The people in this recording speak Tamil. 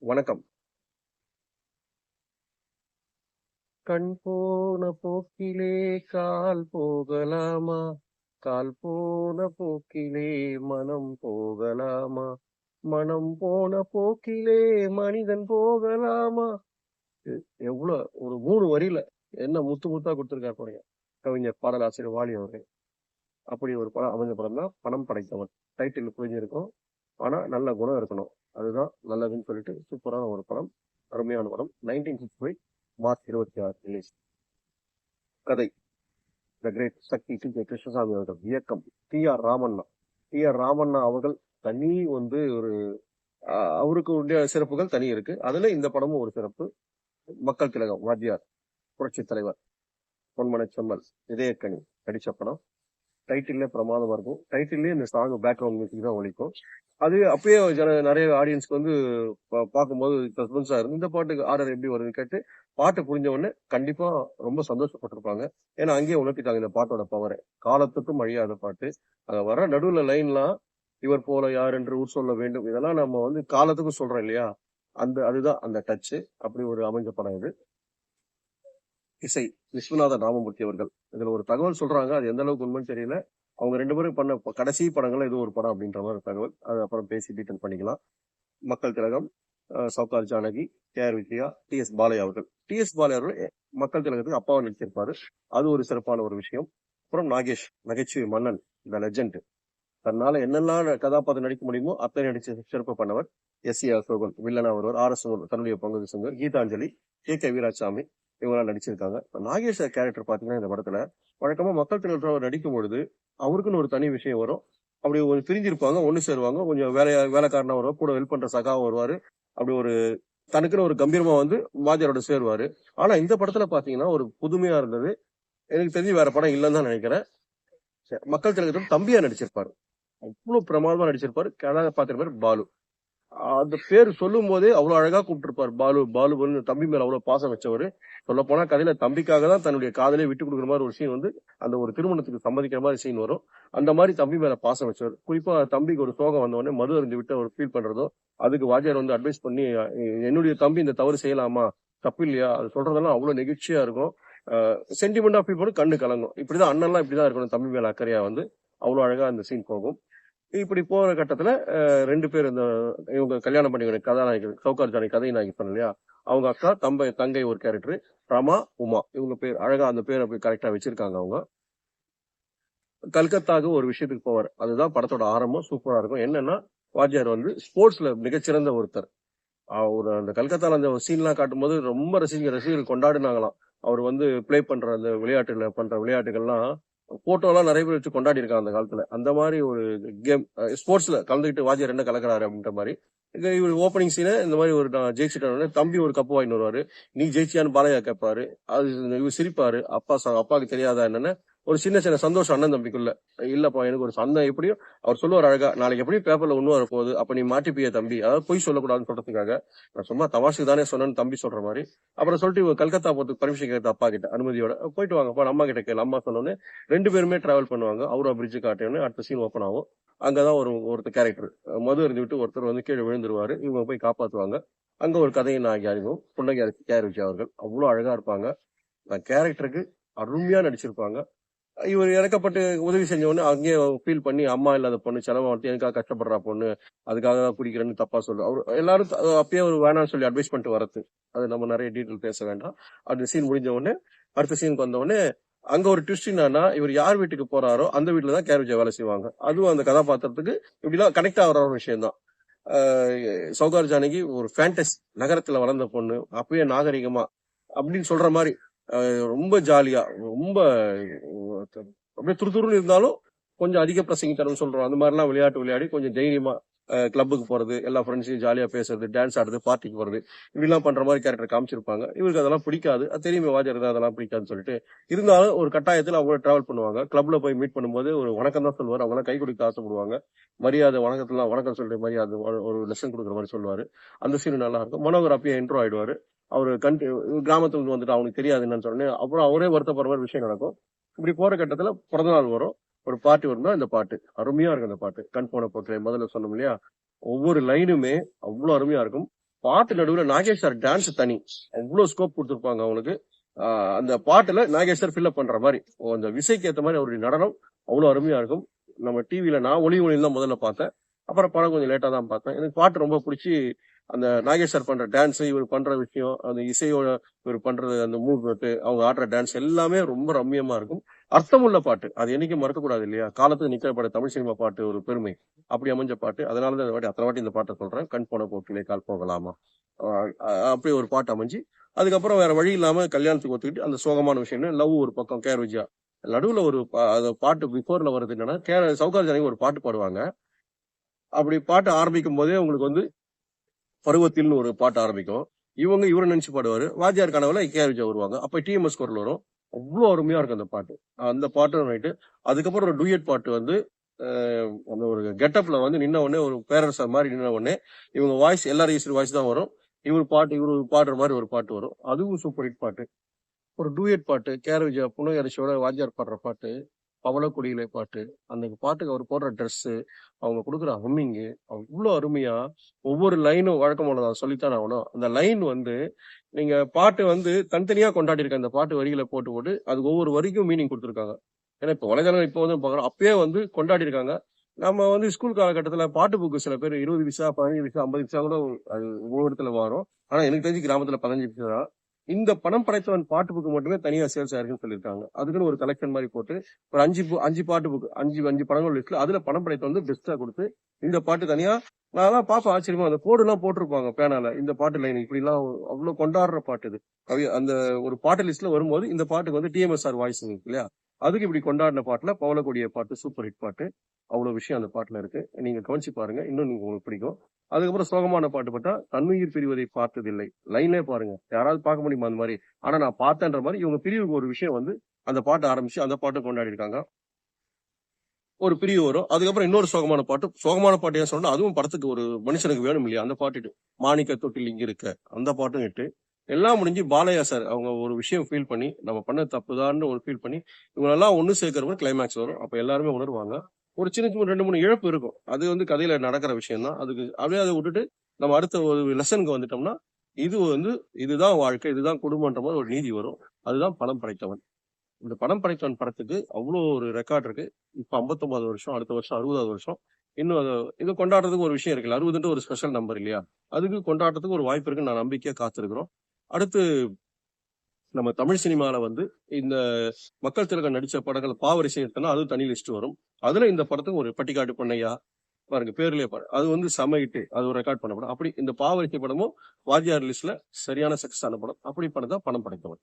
வணக்கம். கண் போன போக்கிலே கால் போகலாமா? கால் போன போக்கிலே மனம் போகலாமா? மனம் போன போக்கிலே மனிதன் போகலாமா? எவ்வளவு ஒரு மூணு வரியில என்ன முத்து முத்தா கொடுத்திருக்காரு பாருங்க. கவிஞர் பாடலாசிரியர் வாலி அவர்கள். அப்படி ஒரு படம் அமைஞ்ச படம் தான் பணம் படைத்தவன். டைட்டில் புரிஞ்சிருக்கும். ஆனால் நல்ல குணம் இருக்கணும். அதுதான் நல்லதுன்னு சொல்லிட்டு சூப்பரான ஒரு படம். அருமையான படம். நைன்டீன் சிக்ஸ்டி ஃபைவ் மார்ச் இருபத்தி ஆறு ரிலீஸ் கதை. The great Sakthi T K Krishnaswamy அவர்கள். இயக்கம். T R Ramanna. T R Ramanna அவர்கள் தனி வந்து ஒரு அவருக்கு உடைய சிறப்புகள் தனி இருக்கு. அதுல இந்த படமும் ஒரு சிறப்பு. மக்கள் திலகம் வாத்தியார் புரட்சி தலைவர் பொன்மனை செம்மல் இதயக்கணி நடிச்ச படம். டைட்டில்லே பிரமாதமா இருக்கும். டைட்டில்லே இந்த சாங் பேக்ரவுண்ட் மியூசிக் தான் ஒழிக்கும் அது அப்பயே ஜன நிறைய ஆடியன்ஸ்க்கு வந்து பா- பார்க்கும்போது சஸ்பென்ஸா இருந்து இந்த பாட்டுக்கு ஆர்டர் எப்படி வருதுன்னு கேட்டு பாட்டு புரிஞ்ச உடனே கண்டிப்பா ரொம்ப சந்தோஷப்பட்டிருப்பாங்க. ஏன்னா அங்கேயே உணர்த்திட்டாங்க இந்த பாட்டோட பவரை காலத்துக்கும் அழியாத பாட்டு. அங்க வர நடுவுல லைன்லாம் இவர் போல யார் என்று ஊர் சொல்ல வேண்டும். இதெல்லாம் நம்ம வந்து காலத்துக்கும் சொல்றோம் இல்லையா? அந்த அதுதான் அந்த டச்சு அப்படி ஒரு அமைஞ்ச படம் இது. இசை. விஸ்வநாத ராமமூர்த்தி அவர்கள். இதுல ஒரு தகவல் சொல்றாங்க. அது எந்த அளவுக்கு உண்மைன்னு தெரியல. அவங்க ரெண்டு பேரும் பண்ண கடைசி படங்கள் ஏதோ ஒரு படம் அப்படின்ற மாதிரி தகவல். அது அப்புறம் பேசி டீட்டெயில் பண்ணிக்கலாம். மக்கள் திலகம் Sowcar Janaki K R Vijaya T S Balaiah அவர்கள். டி எஸ் பாலையா அவர்கள் மக்கள் திலகத்துக்கு அப்பாவை நடிச்சிருப்பாரு. அது ஒரு சிறப்பான ஒரு விஷயம். அப்புறம் நாகேஷ் நகைச்சுவை மன்னன் த லெஜண்ட். தன்னால என்னெல்லாம் கதாபாத்திரம் நடிக்க முடியுமோ அத்தனை நடிச்சு சிறப்பு பண்ணவர் எஸ் ஏ அசோகன் வில்லனா ஒருவர் ஆர் எஸ் தன்னுடைய பங்கு சங்கர் கீதாஞ்சலி கே கே வீராசாமி இவங்களாம் நடிச்சிருக்காங்க. நாகேஷ் கேரக்டர் பாத்தீங்கன்னா இந்த படத்துல வழக்கமா மக்கள் திலகத்தில் அவர் நடிக்கும் பொழுது அவருக்குன்னு ஒரு தனி விஷயம் வரும். அப்படி ஒரு பிரிஞ்சிருப்பாங்க ஒன்று சேருவாங்க கொஞ்சம் வேலை வேலைக்காரனாக வருவார் கூட ஹெல்ப் பண்ணுற சகாவும் வருவார். அப்படி ஒரு தனக்குன்னு ஒரு கம்பீரமா வந்து வாத்தியாரோட சேருவாரு. ஆனா இந்த படத்துல பாத்தீங்கன்னா ஒரு புதுமையா இருந்தது. எனக்கு தெரிஞ்சு வேற படம் இல்லைன்னு தான் நினைக்கிறேன். சரி, மக்கள் திலகத்தில் தம்பியா நடிச்சிருப்பாரு. அவ்வளவு பிரமாதமா நடிச்சிருப்பாரு. கதாபாத்திரம் பேர் பாலு. அந்த பேர் சொல்லும் போதே அவ்வளவு அழகா கூப்பிட்டுருப்பார். பாலு பாலு பாலு தம்பி மேல அவ்வளவு பாசம் வச்சவர். சொல்ல போனா கதையில தம்பிக்காக தான் தன்னுடைய காதலே விட்டு கொடுக்குற மாதிரி ஒரு சீன் வந்து அந்த ஒரு திருமணத்துக்கு சம்மதிக்கிற மாதிரி சீன் வரும். அந்த மாதிரி தம்பி மேல பாசம் வச்சவர். குறிப்பா தம்பிக்கு ஒரு சோகம் வந்தவொடனே மது அறிஞ்சு விட்டு அவர் ஃபீல் பண்றதோ அதுக்கு வாத்தியார் வந்து அட்வைஸ் பண்ணி என்னுடைய தம்பி இந்த தவறு செய்யலாமா? தப்பு இல்லையா? அது சொல்றதெல்லாம் அவ்வளவு நெகிழ்ச்சியா இருக்கும். சென்டிமெண்டா ஃபீல் பண்ணி கண்ணு கலங்கும். இப்படிதான் அண்ணன்லாம் இப்படிதான் இருக்கணும் தம்பி மேல அக்கறையா வந்து. அவ்வளவு அழகா அந்த சீன் போகும். இப்படி போற கட்டத்துல ரெண்டு பேர் இந்த இவங்க கல்யாணம் பண்ணி கதாநாயகர் சவுகார் ஜானி கதை நாயகி சொன்ன இல்லையா? அவங்க அக்கா தம்பை தங்கை ஒரு கேரக்டர் ரமா உமா. இவங்க பேர் அழகா அந்த பேரை போய் கரெக்டா வச்சிருக்காங்க அவங்க. கல்கத்தாவுக்கு ஒரு விஷயத்துக்கு போவார். அதுதான் படத்தோட ஆரம்பம். சூப்பரா இருக்கும். என்னன்னா வாத்தியார் வந்து ஸ்போர்ட்ஸ்ல மிகச்சிறந்த ஒருத்தர். அவர் அந்த கல்கத்தால அந்த சீன்லாம் காட்டும்போது ரொம்ப ரசிகர் ரசிகர்கள் கொண்டாடினாங்களாம். அவர் வந்து ப்ளே பண்ற அந்த விளையாட்டுல பண்ற விளையாட்டுகள்லாம் போட்டோ எல்லாம் நிறைய பேர் வச்சு கொண்டாடி இருக்காங்க அந்த காலத்துல. அந்த மாதிரி ஒரு கேம் ஸ்போர்ட்ஸ்ல கலந்துக்கிட்டு வாத்தியார் என்ன கலக்குறாரு அப்படின்ற மாதிரி. இவர் ஓப்பனிங் சீன இந்த மாதிரி ஒரு நான் ஜெயிச்சுட்டேன் தம்பி ஒரு கப்பு வாங்கிட்டு வருவாரு. நீ ஜெயிச்சியான்னு பாலையா கேட்பாரு அது இவர் சிரிப்பாரு. அப்பா ச- அப்பாவுக்கு தெரியாதா என்னன்னு ஒரு சின்ன சின்ன சந்தோஷம் அண்ணன் தம்பிக்குள்ள. இல்லப்பா எனக்கு ஒரு சந்தம் எப்படியும் அவர் சொல்லுவார் அழகா நாளைக்கு எப்படியும் பேப்பர்ல ஒன்னும் வரப்போகுது அப்ப நீ மாட்டிப்பிய தம்பி அதாவது பொய் சொல்லக்கூடாதுன்னு சொல்றதுக்காக. நான் சும்மா தவாசுக்கு தானே சொன்னேன்னு தம்பி சொல்ற மாதிரி. அப்புறம் சொல்லிட்டு இவங்க கல்கத்தா போறதுக்கு பர்மிஷன் கேட்ட அப்பா கிட்ட அனுமதியோட. போயிட்டு வாங்கப்பா அம்மா கிட்ட கேள்வி அம்மா சொன்னோன்னே ரெண்டு பேருமே டிராவல் பண்ணுவாங்க. அவரா பிரிட்ஜ் காட்டேன்னு அடுத்த சீன் ஓப்பன் ஆகும். அங்கதான் ஒரு ஒருத்தர் கேரக்டர் மது இருந்து விட்டு ஒருத்தர் வந்து கீழே விழுந்துருவாரு. இவங்க போய் காப்பாத்துவாங்க. அங்க ஒரு கதையை நான் அறிவோம் புன்னகை கேர் விஜய் அவர்கள். அவ்வளவு அழகா இருப்பாங்க. அந்த கேரக்டருக்கு அருமையா நடிச்சிருப்பாங்க. இவர் இறக்கப்பட்டு உதவி செஞ்சவொன்னு அங்கேயே ஃபீல் பண்ணி அம்மா இல்லாத பொண்ணு செலவு வந்து எனக்காக கஷ்டப்படுறா பொண்ணு அதுக்காக தான் குடிக்கிறேன்னு தப்பா சொல்லு அவர் எல்லாரும் அப்பயே அவர் வேணாம்னு சொல்லி அட்வைஸ் பண்ணிட்டு வரது. அது நம்ம நிறைய டீட்டெயில் பேச வேண்டாம். அந்த சீன் முடிஞ்ச உடனே அடுத்த சீனுக்கு வந்தவொடனே அங்க ஒரு ட்விஸ்ட் என்னன்னா இவர் யார் வீட்டுக்கு போறாரோ அந்த வீட்டுல தான் கேர் விஜய் வேலை செய்வாங்க. அதுவும் அந்த கதாபாத்திரத்துக்கு இப்படிலாம் கனெக்ட் ஆகிற ஒரு விஷயம் தான். சௌகார் ஜானகி ஒரு ஃபேண்டஸ் நகரத்துல வளர்ந்த பொண்ணு அப்பயே நாகரிகமா அப்படின்னு சொல்ற மாதிரி ரொம்ப ஜாலியா ரொம்ப அப்படியே துருதுருன்னு இருந்தாலும் கொஞ்சம் அதிக பிரசங்கித்தனம் சொல்றோம். அந்த மாதிரிலாம் விளையாட்டு விளையாடி கொஞ்சம் தைரியமா கிளப்புக்கு போறது எல்லா ஃப்ரெண்ட்ஸையும் ஜாலியா பேசுறது டான்ஸ் ஆடுறது பார்ட்டிக்கு போறது இப்படிலாம் பண்ற மாதிரி கேரக்டர் காமிச்சிருப்பாங்க. இவருக்கு அதெல்லாம் பிடிக்காது. அது தெரியுமே வாஜர் தான் அதெல்லாம் பிடிக்காதுன்னு சொல்லிட்டு. இருந்தாலும் ஒரு கட்டாயத்தில் அவங்க டிராவல் பண்ணுவாங்க. கிளப்ல போய் மீட் பண்ணும்போது ஒரு வணக்கம் தான் சொல்லுவார். அவங்க கை கொடுக்க ஆசைப்படுவாங்க. மரியாதை வணக்கத்துலாம் வணக்கம் சொல்லிட்டு மரியாதை ஒரு- ஒரு லெசன் கொடுக்குற மாதிரி சொல்லுவாரு. அந்த சீன் நல்லா இருக்கும். மனோகர் அப்பயே இன்ட்ரோ ஆயிடுவாரு. அவர் கண்டி கிராமத்துல வந்துட்டு அவனுக்கு தெரியாது என்னன்னு சொன்னேன் அப்புறம் அவரே வருத்தப்படுற மாதிரி விஷயம் நடக்கும். இப்படி போற கட்டத்துல பிறந்தநாள் வரும். ஒரு பாட்டு வரும்னா இந்த பாட்டு. அருமையா இருக்கும் அந்த பாட்டு. கண் போன போக்கிலே முதல்ல சொன்னோம் இல்லையா? ஒவ்வொரு லைனுமே அவ்வளவு அருமையா இருக்கும். பாட்டு நடுவில் நாகேஷ் சார் டான்ஸ் தனி. அவ்வளவு ஸ்கோப் கொடுத்துருப்பாங்க அவனுக்கு அந்த பாட்டுல நாகேஷ் சார் ஃபில்அப் பண்ற மாதிரி. அந்த விசைக்கு ஏற்ற மாதிரி அவருடைய நடனம் அவ்வளவு அருமையா இருக்கும். நம்ம டிவியில நான் ஒளி ஒளியில் தான் முதல்ல பார்த்தேன். அப்புறம் படம் கொஞ்சம் லேட்டா தான் பார்த்தேன். எனக்கு பாட்டு ரொம்ப பிடிச்சி அந்த நாகேஷ் சார் பண்ற டான்ஸ் இவர் பண்ற விஷயம் அந்த இசையோட இவர் பண்றது அந்த மூவ்மெண்ட் அவங்க ஆடுற டான்ஸ் எல்லாமே ரொம்ப ரம்மியமா இருக்கும். அர்த்தமுள்ள பாட்டு. அது என்னைக்கும் மறக்க கூடாது இல்லையா? காலத்துக்கு நிக்கிற பாட்டு தமிழ் சினிமா பாட்டு ஒரு பெருமை. அப்படி அமைஞ்ச பாட்டு. அதனால தான் வாட்டி அத்தனை வாட்டி இந்த பாட்டை சொல்றேன். கண் போன போட்டிலே கால் போகலாமா? அப்படி ஒரு பாட்டு அமைஞ்சு அதுக்கப்புறம் வேற வழி இல்லாம கல்யாணத்துக்கு ஒத்துக்கிட்டு அந்த சோகமான விஷயம் லவ் ஒரு பக்கம் கேர் விஜயா நடுவுல ஒரு பா- பாட்டு பிஃபோர்ல வருது என்னன்னா கேர சவுகார் ஜனங்க ஒரு பாட்டு பாடுவாங்க. அப்படி பாட்டு ஆரம்பிக்கும் போதே உங்களுக்கு வந்து பருவத்தில்னு ஒரு பாட்டு ஆரம்பிக்கும். இவங்க இவரை நினைச்சு பாடுவாரு. வாத்தியார் கனவுல கேஆர் வருவாங்க. அப்ப டிஎம்எஸ் குரல் வரும். அவ்வளோ அருமையா இருக்கும் அந்த பாட்டு. அந்த பாட்டு ரைட்டு அதுக்கப்புறம் ஒரு டூயட் பாட்டு வந்து அந்த ஒரு கெட்டப்ல வந்து நின்ன உடனே ஒரு பேரரசர் மாதிரி நின்ன உடனே இவங்க வாய்ஸ் எல்லாரும் வாய்ஸ் தான் வரும். இவர் பாட்டு இவர் பாடுற மாதிரி ஒரு பாட்டு வரும். அதுவும் சூப்பர் ஹிட் பாட்டு. ஒரு டூயட் பாட்டு. கேரவிஜா விஜயா புனகரிசியோட வாத்தியார் பாடுற பாட்டு. பவளக்குடியிலே பாட்டு அந்த பாட்டுக்கு அவர் போடுற ட்ரெஸ்ஸு அவங்க கொடுக்குற ஹம்மிங்கு இவ்வளோ அருமையா ஒவ்வொரு லைனும் வழக்கம் போல சொல்லித்தான் ஆகணும். அந்த லைன் வந்து நீங்க பாட்டு வந்து தனித்தனியா கொண்டாடியிருக்க அந்த பாட்டு வரிகளை போட்டு போட்டு அது ஒவ்வொரு வரிக்கும் மீனிங் கொடுத்துருக்காங்க. ஏன்னா இப்போ வலைதளம் இப்போ வந்து பார்க்குறோம் அப்பயே வந்து கொண்டாடிருக்காங்க. நம்ம வந்து ஸ்கூல் காலகட்டத்தில் பாட்டு புக்கு சில பேர் இருபது விசா பதினஞ்சு விசா ஐம்பது விசா கூட அது ஒவ்வொரு இடத்துல வரும். ஆனால் எனக்கு தெரிஞ்சு கிராமத்தில் பதினஞ்சு விசா தான். இந்த பணம் படைத்தவன் பாட்டு புக்கு மட்டுமே தனியா சேல்ஸ் ஆயிருக்குன்னு சொல்லியிருக்காங்க. அதுக்குன்னு ஒரு கலெக்ஷன் மாதிரி போட்டு ஒரு அஞ்சு அஞ்சு பாட்டு புக் அஞ்சு அஞ்சு படங்கள் லிஸ்ட்ல அதுல பணம் படைத்த வந்து பெஸ்டா கொடுத்து இந்த பாட்டு தனியா நான் பாப்பா ஆச்சரியமா அந்த கோடு எல்லாம் போட்டிருப்பாங்க பேனால இந்த பாட்டு லைன் இப்படி எல்லாம் அவ்வளவு கொண்டாடுற பாட்டு இது. அந்த ஒரு பாட்டு லிஸ்ட்ல வரும்போது இந்த பாட்டுக்கு வந்து டிஎம்எஸ்ஆர் வாய்ஸ் இல்லையா? அதுக்கு இப்படி கொண்டாடின பாட்டில் பவளக்கூடிய பாட்டு சூப்பர் ஹிட் பாட்டு அவ்வளோ விஷயம் அந்த பாட்டில் இருக்கு. நீங்கள் கவனிச்சு பாருங்க. இன்னும் உங்களுக்கு பிடிக்கும். அதுக்கப்புறம் சோகமான பாட்டு பார்த்தா தன்னுயிர் பிரிவதை பார்த்ததில்லை. லைன்லே பாருங்க. யாராவது பார்க்க முடியுமா அந்த மாதிரி? ஆனால் நான் பார்த்தேன்ற மாதிரி இவங்க பிரிவுக்கு ஒரு விஷயம் வந்து அந்த பாட்டு ஆரம்பிச்சு அந்த பாட்டை கொண்டாடி இருக்காங்க ஒரு பிரிவு வரும். அதுக்கப்புறம் இன்னொரு சோகமான பாட்டு. சோகமான பாட்டு ஏன் சொன்னா அதுவும் படத்துக்கு ஒரு மனுஷனுக்கு வேணும் இல்லையா? அந்த பாட்டு மாணிக்க தொட்டில் இங்க இருக்க. அந்த பாட்டும் இட்டு எல்லாம் முடிஞ்சு பாலையா சார் அவங்க ஒரு விஷயம் ஃபீல் பண்ணி நம்ம பண்ண தப்புதான்னு ஒரு ஃபீல் பண்ணி இவங்களெல்லாம் ஒன்று சேர்க்கறப்ப கிளைமேக்ஸ் வரும். அப்போ எல்லாருமே உணர்வாங்க. ஒரு சின்ன சின்ன ரெண்டு மூணு இழப்பு இருக்கும். அது வந்து கதையில நடக்கிற விஷயம் தான் அதுக்கு அப்படியே அதை விட்டுட்டு நம்ம அடுத்த ஒரு லெசனுக்கு வந்துட்டோம்னா இது வந்து இதுதான் வாழ்க்கை இதுதான் குடும்பன்ற மாதிரி ஒரு நீதி வரும். அதுதான் பணம் படைத்தவன். இந்த பணம் படைத்தவன் படத்துக்கு அவ்வளோ ஒரு ரெக்கார்ட் இருக்கு. இப்போ 59 வருஷம் அடுத்த வருஷம் அறுபதாவது வருஷம். இன்னும் அதை இது கொண்டாடுறதுக்கு ஒரு விஷயம் இருக்குல்ல. அறுபதுன்ற ஒரு ஸ்பெஷல் நம்பர் இல்லையா? அதுக்கு கொண்டாடுறதுக்கு ஒரு வாய்ப்பு இருக்குன்னு நான் நம்பிக்கையாக காத்திருக்கிறோம். அடுத்து நம்ம தமிழ் சினிமாவில் வந்து இந்த மக்கள் திலகம் நடிச்ச படங்கள் பாவரிசை எடுத்தோம்னா அது தனி லிஸ்ட் வரும். அதுல இந்த படத்துக்கு ஒரு பட்டிக்காட்டு பண்ணையா பாருங்க பேர்லயே பாரு. அது வந்து சமையிட்டு அது ஒரு ரெக்கார்ட் பண்ண படம். அப்படி இந்த பாவரிசை படமும் வாத்தியார் லிஸ்ட்ல சரியான சக்சஸ் ஆன படம். அப்படி படம் தான் பணம் படைத்தவன்.